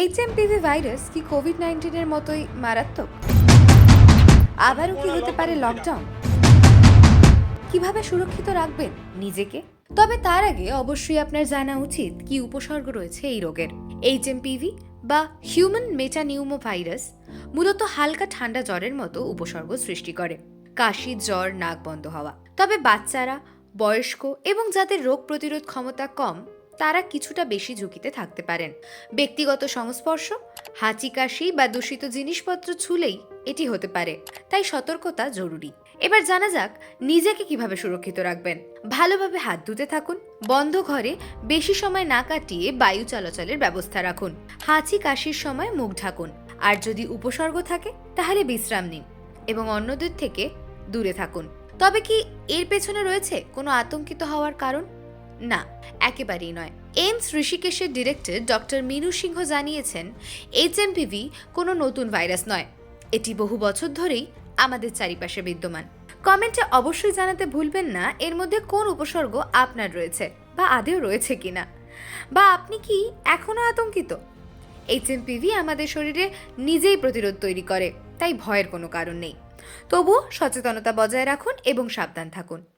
HMPV virus কি Covid নাইন্টিনের মতোই মারাত্মক? আবারও কি হতে পারে লকডাউন কীভাবে সুরক্ষিত রাখবেন নিজেকে? তবে তার আগে অবশ্যই আপনার জানা উচিত কি উপসর্গ রয়েছে এই রোগের। এইচএমপিভি বা হিউম্যান মেটানিউমো ভাইরাস মূলত হালকা ঠান্ডা জ্বরের মতো উপসর্গ সৃষ্টি করে। কাশি, জ্বর, নাক বন্ধ হওয়া। তবে বাচ্চারা, বয়স্ক এবং যাদের রোগ প্রতিরোধ ক্ষমতা কম তারা কিছুটা বেশি ঝুঁকিতে থাকতে পারেন। ব্যক্তিগত সংস্পর্শ, হাঁচি কাশি বা দূষিত জিনিসপত্র ছুলেই এটি হতে পারে, তাই সতর্কতা জরুরি। এবার জানা যাক নিজেকে কীভাবে সুরক্ষিত রাখবেন। ভালোভাবে হাত ধুতে থাকুন, বন্ধ ঘরে বেশি সময় না কাটিয়ে বায়ু চলাচলের ব্যবস্থা রাখুন, হাঁচি কাশির সময় মুখ ঢাকুন, আর যদি উপসর্গ থাকে তাহলে বিশ্রাম নিন এবং অন্যদের থেকে দূরে থাকুন। তবে কি এর পেছনে রয়েছে কোনো আতঙ্কিত হওয়ার কারণ? না। একেবারেই নয়। এইমস ঋষিকেশের ডিরেক্টর ডক্টর মিনু সিংহ জানিয়েছেন, এইচ এইচএমপিভি কোনো নতুন ভাইরাস নয়। এটি বহু বছর ধরেই আমাদের চারিপাশে বিদ্যমান। কমেন্টে অবশ্যই জানাতে ভুলবেন না, এর মধ্যে কোন উপসর্গ আপনার রয়েছে বা আদেও রয়েছে কিনা। বা আপনি কি এখনও আতঙ্কিত? এইচ এইচএমপিভি আমাদের শরীরে নিজেই প্রতিরোধ তৈরি করে, তাই ভয়ের কোনো কারণ নেই। তবুও সচেতনতা বজায় রাখুন এবং সাবধান থাকুন।